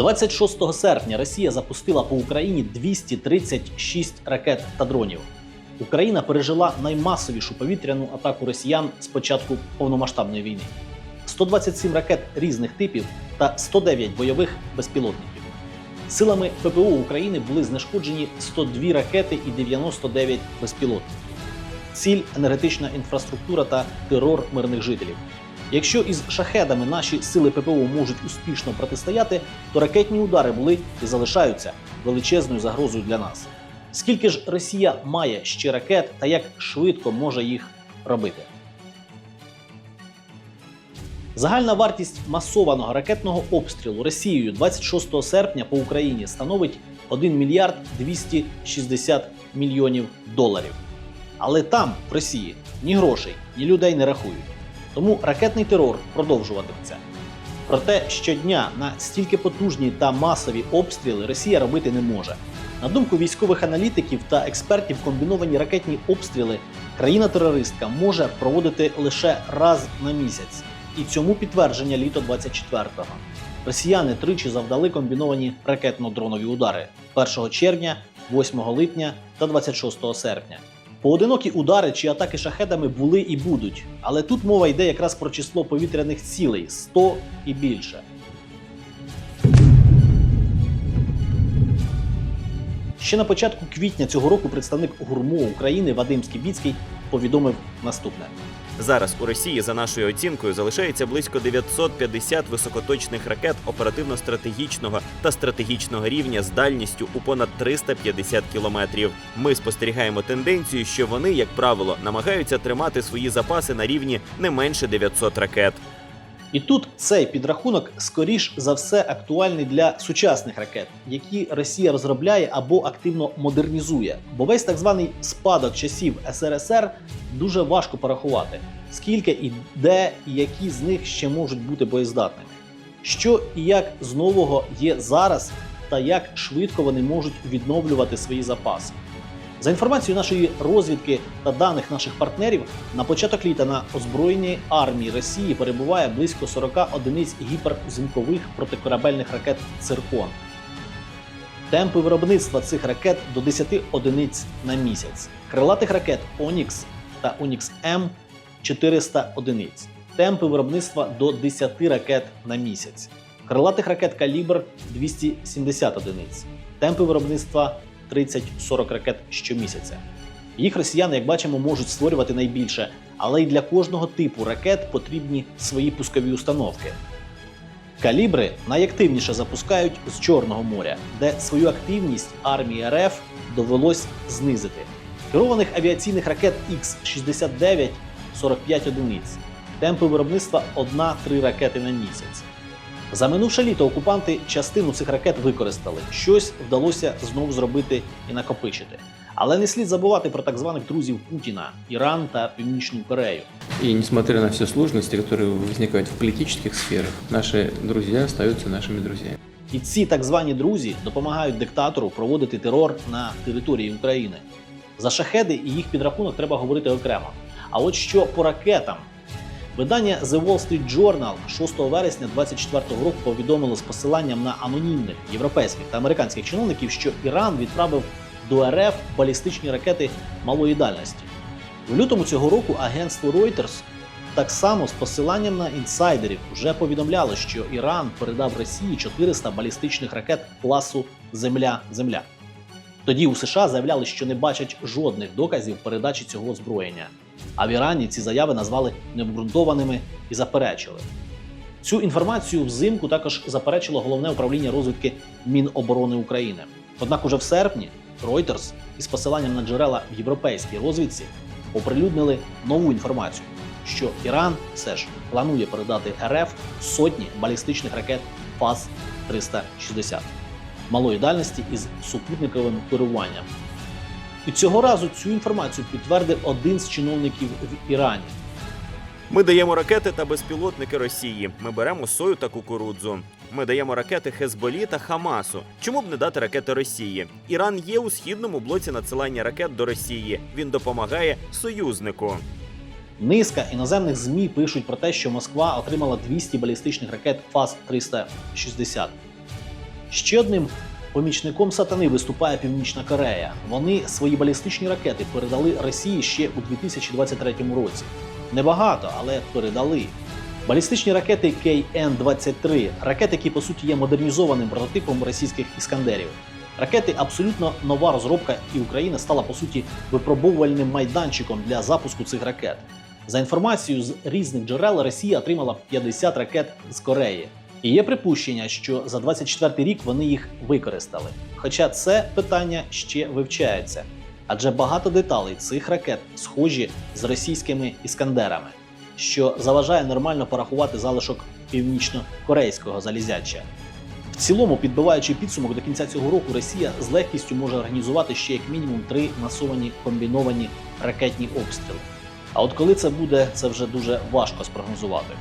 26 серпня Росія запустила по Україні 236 ракет та дронів. Україна пережила наймасовішу повітряну атаку росіян з початку повномасштабної війни: 127 ракет різних типів та 109 бойових безпілотників. Силами ППО України були знешкоджені 102 ракети і 99 безпілотників. Ціль енергетична інфраструктура та терор мирних жителів. Якщо із шахедами наші сили ППО можуть успішно протистояти, то ракетні удари були і залишаються величезною загрозою для нас. Скільки ж Росія має ще ракет та як швидко може їх робити? Загальна вартість масованого ракетного обстрілу Росією 26 серпня по Україні становить 1 мільярд 260 мільйонів доларів. Але там, в Росії, ні грошей, ні людей не рахують. Тому ракетний терор продовжуватиметься. Проте щодня на стільки потужні та масові обстріли Росія робити не може. На думку військових аналітиків та експертів, комбіновані ракетні обстріли країна-терористка може проводити лише раз на місяць. І цьому підтвердження літо 24-го. Росіяни тричі завдали комбіновані ракетно-дронові удари 1 червня, 8 липня та 26 серпня. Поодинокі удари чи атаки шахедами були і будуть, але тут мова йде якраз про число повітряних цілей 100 і більше. Ще на початку квітня цього року представник ГУРМО України Вадим Скібіцький повідомив наступне: Зараз у Росії, за нашою оцінкою, залишається близько 950 високоточних ракет оперативно-стратегічного та стратегічного рівня з дальністю у понад 350 кілометрів. Ми спостерігаємо тенденцію, що вони, як правило, намагаються тримати свої запаси на рівні не менше 900 ракет. І тут цей підрахунок скоріш за все актуальний для сучасних ракет, які Росія розробляє або активно модернізує. Бо весь так званий спадок часів СРСР дуже важко порахувати, скільки і де, і які з них ще можуть бути боєздатними. Що і як з нового є зараз, та як швидко вони можуть відновлювати свої запаси. За інформацією нашої розвідки та даних наших партнерів, на початок літа на озброєній армії Росії перебуває близько 40 одиниць гіперзимкових протикорабельних ракет Циркон. Темпи виробництва цих ракет до 10 одиниць на місяць. Крилатих ракет Онікс та Онікс М 400 одиниць. Темпи виробництва до 10 ракет на місяць. Крилатих ракет Калібр 270 одиниць. Темпи виробництва 30-40 ракет щомісяця. Їх росіяни, як бачимо, можуть створювати найбільше, але й для кожного типу ракет потрібні свої пускові установки. Калібри найактивніше запускають з Чорного моря, де свою активність армії РФ довелось знизити. Керованих авіаційних ракет Х-69 45 одиниць. Темпи виробництва 1-3 ракети на місяць. За минувше літо окупанти частину цих ракет використали. Щось вдалося знову зробити і накопичити. Але не слід забувати про так званих друзів Путіна Іран та Північну Корею. И несмотря на все сложности, которые возникают в политических сферах, наши друзья остаются нашими друзьями. І ці так звані друзі допомагають диктатору проводити терор на території України. За шахеди і їх підрахунок треба говорити окремо. А от що по ракетам. Видання The Wall Street Journal 6 вересня 2024 року повідомило з посиланням на анонімних європейських та американських чиновників, що Іран відправив до РФ балістичні ракети малої дальності. В лютому цього року агентство Reuters так само з посиланням на інсайдерів вже повідомляло, що Іран передав Росії 400 балістичних ракет класу Земля-Земля. Тоді у США заявляли, що не бачать жодних доказів передачі цього озброєння. А в Ірані ці заяви назвали необґрунтованими і заперечили. Цю інформацію взимку також заперечило головне управління розвідки Міноборони України. Однак уже в серпні Reuters із посиланням на джерела в європейській розвідці оприлюднили нову інформацію, що Іран все ж планує передати РФ сотні балістичних ракет ФАС-360 малої дальності із супутниковим керуванням. І цього разу цю інформацію підтвердив один з чиновників в Ірані. Ми даємо ракети та безпілотники Росії. Ми беремо сою та кукурудзу. Ми даємо ракети Хезболі та Хамасу. Чому б не дати ракети Росії? Іран є у східному блоці надсилання ракет до Росії. Він допомагає союзнику. Низка іноземних ЗМІ пишуть про те, що Москва отримала 200 балістичних ракет ФАС-360. Ще одним помічником сатани виступає Північна Корея. Вони свої балістичні ракети передали Росії ще у 2023 році. Небагато, але передали. Балістичні ракети КН-23 ракети, які по суті є модернізованим прототипом російських іскандерів. Ракети абсолютно нова розробка, і Україна стала по суті випробовувальним майданчиком для запуску цих ракет. За інформацією з різних джерел, Росія отримала 50 ракет з Кореї. І є припущення, що за 24 рік вони їх використали. Хоча це питання ще вивчається, адже багато деталей цих ракет схожі з російськими іскандерами, що заважає нормально порахувати залишок північно-корейського залізяча. В цілому, підбиваючи підсумок до кінця цього року, Росія з легкістю може організувати ще як мінімум три масовані комбіновані ракетні обстріли. А от коли це буде, це вже дуже важко спрогнозувати.